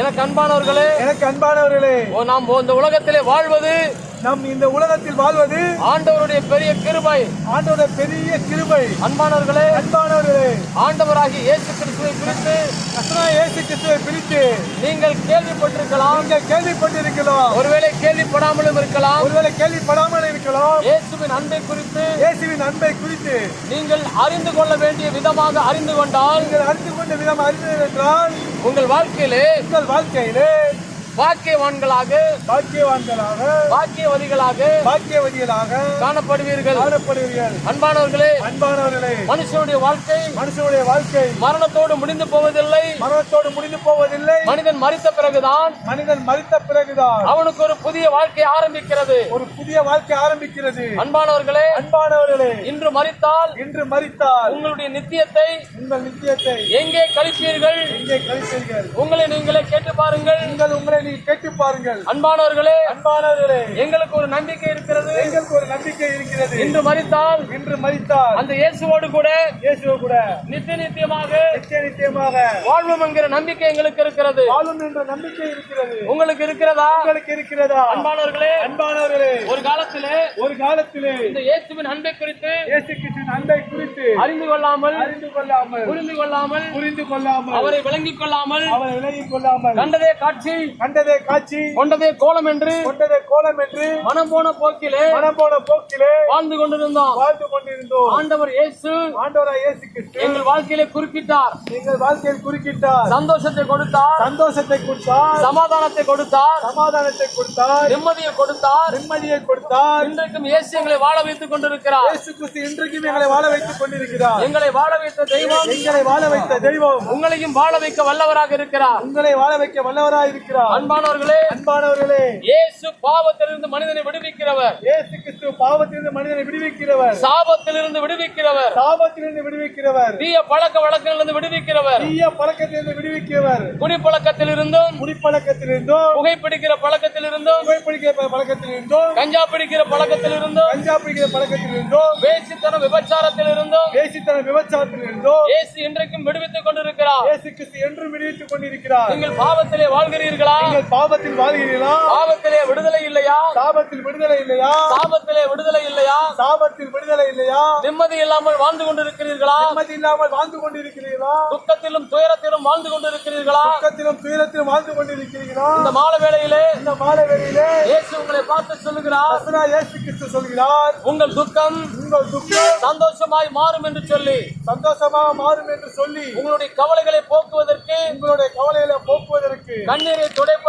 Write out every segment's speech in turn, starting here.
எனக்கு அன்பானவர்களே எனக்கு அன்பானவர்களே நாம் இந்த உலகத்திலே வாழ்வது நம் இந்த உலகத்தில் வாழ்வது ஆண்டவருடைய பெரிய கிருபை. ஆண்டோட பெரிய கிருபை. அன்பானவர்களே அன்பானவர்களே ஆண்டவராகிய இயேசு கிறிஸ்துவை குறித்து கர்த்தரா இயேசு கிறிஸ்துவை பிரித்து நீங்கள் கேள்விப்பட்டிருக்கலாம். நீங்கள் கேள்விப்பட்டிருக்கலாம். ஒருவேளை கேள்விப்படாமலும் இருக்கலாம். ஒருவேளை கேள்விப்படாமல் இருக்கலாம். இயேசுவின் அன்பை குறித்து இயேசுவின் அன்பை குறித்து நீங்கள் அறிந்து கொள்ள வேண்டிய விதமாக அறிந்து கொண்டால் நீங்கள் அறிந்து கொண்ட விதம் அறிந்தது என்றால் உங்கள் வாழ்க்கையிலே உங்கள் வாழ்க்கையிலே பாக்கியவான்களாக பாக்கியவான்களாக பாக்கியவதிகளாக பாக்கியவதிகளாக காணப்படுவீர்கள். காணப்படுவீர்கள். அன்பானவர்களே அன்பானவர்களே மனுஷனுடைய வாழ்க்கை மனுஷனுடைய வாழ்க்கை மரணத்தோடு முடிந்து போவதில்லை. மரணத்தோடு முடிந்து போவதில்லை. மனிதன் மறித்த பிறகுதான் மனிதன் மறித்த பிறகுதான் அவனுக்கு ஒரு புதிய வாழ்க்கை ஆரம்பிக்கிறது. ஒரு புதிய வாழ்க்கை ஆரம்பிக்கிறது. அன்பானவர்களே அன்பானவர்களே இன்று மறித்தால் இன்று மறித்தால் உங்களுடைய நித்தியத்தை உங்கள் நித்தியத்தை எங்கே கழிப்பீர்கள்? எங்கே கழிப்பீர்கள்? உங்களை நீங்களே கேட்டு பாருங்கள். நீங்கள் உங்களை நீ கேட்டு பாருங்கள். அன்பானவர்களே அன்பானவர்களே எங்களுக்கு ஒரு நம்பிக்கை இருக்கிறது. எங்களுக்கு ஒரு நம்பிக்கை இருக்கிறது. இன்று மறித்தால் இன்று மறித்தால் அந்த இயேசுவோடு கூட இயேசுவ கூட நித்திய நித்தியமாக நிச்சய நிச்சயமாக வாழ்வோம் என்கிற நம்பிக்கை எங்களுக்கு இருக்கிறது. வாழும் என்ற நம்பிக்கை இருக்கிறது. உங்களுக்கு இருக்கிறதா? உங்களுக்கு இருக்கிறதா? அன்பானவர்களே அன்பானவர்களே ஒரு காலத்திலே ஒரு காலத்திலே இந்த இயேசுவின் அன்பை குறித்து இயேசு கிறிஸ்துவின் அன்பை குறித்து அறிந்து கொள்ளாமல் அறிந்து கொள்ளாமல் புரிந்து கொள்ளாமல் புரிந்து கொள்ளாமல் அவரை விளங்கிக் கொள்ளாமல் அவரை விலகிக் கொள்ளாமல் கண்டதே காட்சி கண்டதே காட்சி. கொண்டதே கோலம் என்று கொண்டதே கோலம் என்று மனம் போன போக்கிலே மனம் போன போக்கிலே வாழ்ந்து கொண்டிருந்தோம். வாழ்ந்து கொண்டிருந்தோம். ஆண்டவர் இயேசு ஆண்டவரா இயேசு கிறிஸ்து எங்கள் வாழ்க்கையிலே குறுக்கிட்டார். எங்கள் வாழ்க்கையில் குறுக்கிட்டார். சந்தோஷத்தை கொடுத்தார். சந்தோஷத்தை கொடுத்தார். சமாதானத்தை கொடுத்தார். சமாதானத்தை கொடுத்தார். நிம்மதியை கொடுத்தார். நிம்மதியை கொடுத்தார். இன்றைக்கும் இயேசு எங்களை வாழ வைத்துக் கொண்டிருக்கிறார். இயேசு கிறிஸ்து இன்றைக்கும் எங்களை வாழ வைத்துக் கொண்டிருக்கிறார். எங்களை வாழ வைத்த தெய்வம். எங்களை வாழ வைத்த தெய்வம். உங்களையும் வாழ வைக்க வல்லவராக இருக்கிறார். உங்களை வாழ வைக்க வல்லவராய் இருக்கிறார் அன்பானவர்களே அன்பானவர்களே இயேசு பாவத்திலிருந்து மனிதனை விடுவிக்கிறவர். இயேசு கிறிஸ்து பாவத்திலிருந்து மனிதனை விடுவிக்கிறவர். சாபத்திலிருந்து விடுவிக்கிறவர். சாபத்திலிருந்து விடுவிக்கிறவர். தீய பழக்க வழக்கங்களிலிருந்து விடுவிக்கிறவர். தீய பழக்கத்திலிருந்து விடுவிக்கிறவர். குடிப்பழக்கத்திலிருந்தும் குடிப்பழக்கத்திலிருந்தும் புகைப்பிடிக்கிற பழக்கத்திலிருந்தும் புகைப்பிடிக்கிற பழக்கத்திலிருந்தும் கஞ்சா பிடிக்கிற பழக்கத்திலிருந்தும் கஞ்சா பிடிக்கிற பழக்கத்திலிருந்தும் வேசித்தனம் விபச்சாரத்திலிருந்தும் தேசித்தன விபச்சாரத்திலிருந்தும் இயேசு இன்றைக்கும் விடுவித்துக் கொண்டிருக்கிறார். இயேசு கிறிஸ்து என்றும் விடுவித்துக் கொண்டிருக்கிறார். நீங்கள் பாவத்திலே வாழ்கிறீர்களா? நீங்கள் பாவத்தில் வாழ்கிறீர்களா? பாவத்திலே விடுதலை இல்லையா? சாபத்தில் விடுதலை இல்லையா? சாபத்திலே விடுதலை இல்லையா? சாபத்தில் விடுதலை இல்லையா? நிம்மதி இல்லாமல் வாழ்ந்து கொண்டிருக்கிறீர்களா? நிம்மதி இல்லாமல் வாழ்ந்து கொண்டிருக்கிறீர்களா? துக்கத்திலும் துயரத்திலும் வாழ்ந்து கொண்டிருக்கிறீர்களா? துக்கத்திலும் துயரத்திலும் வாழ்ந்து கொண்டிருக்கிறீர்களா? இந்த மாலை வேளையிலே இந்த மாலை வேளையிலே இயேசு உங்களை பார்த்து சொல்லுகிறார். இயேசு கிறிஸ்து சொல்கிறார். உங்கள் துக்கம் உங்கள் துக்கம் சந்தோஷமாய் மாறும் என்று சொல்லி. சந்தோஷமாக மாறும் என்று சொல்லி உங்களுடைய கவலைகளை போக்குவதற்கு உங்களுடைய கவலைகளை போக்குவதற்கு கண்ணீரை துடைப்பதற்கு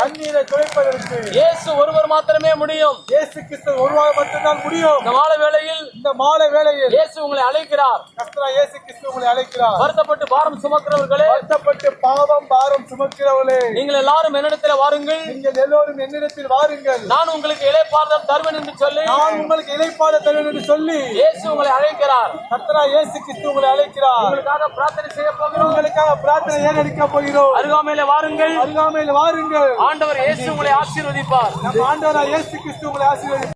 கண்ணீரை துடைப்பதற்கு இயேசு ஒருவர் மாத்திரமே முடியும். இயேசு கிறிஸ்து ஒருவாய் மட்டும்தான் முடியும். இந்த மாலை வேளையில் இந்த மாலை வேளையில் இயேசு உங்களை அழைக்கிறார். கர்த்தரா இயேசு கிறிஸ்து உங்களை அழைக்கிறார். வருத்தப்பட்டு பாரம் சுமக்கிறவர்களே வருத்தப்பட்டு பாவம் பாரம் சுமக்கிறவளே நீங்கள் எல்லாரும் என்னிடத்தில் வாருங்கள். நீங்கள் எல்லோரும் என்னிடத்தில் வாருங்கள். நான் உங்களுக்கு இளைப்பாறுதல் தருவேன் என்று சொல்லி நான் உங்களுக்கு இலைப்பாட தருவேன் என்று சொல்லி இயேசு உங்களை அழைக்கிறார். கர்த்தரா இயேசு கிறிஸ்து உங்களை அழைக்கிறார். உங்களுக்காக பிரார்த்தனை செய்ய போகிறோம். உங்களுக்காக பிரார்த்தனை ஏறெடுக்க போகிறோம். அருகாமையில வாருங்கள். அருகாமையில் வாருங்கள். ஆண்டவர் இயேசு உங்களை ஆசீர்வதிப்பார். நம்ம ஆண்டவரா இயேசு கிறிஸ்து உங்களை ஆசீர்வதிப்பார்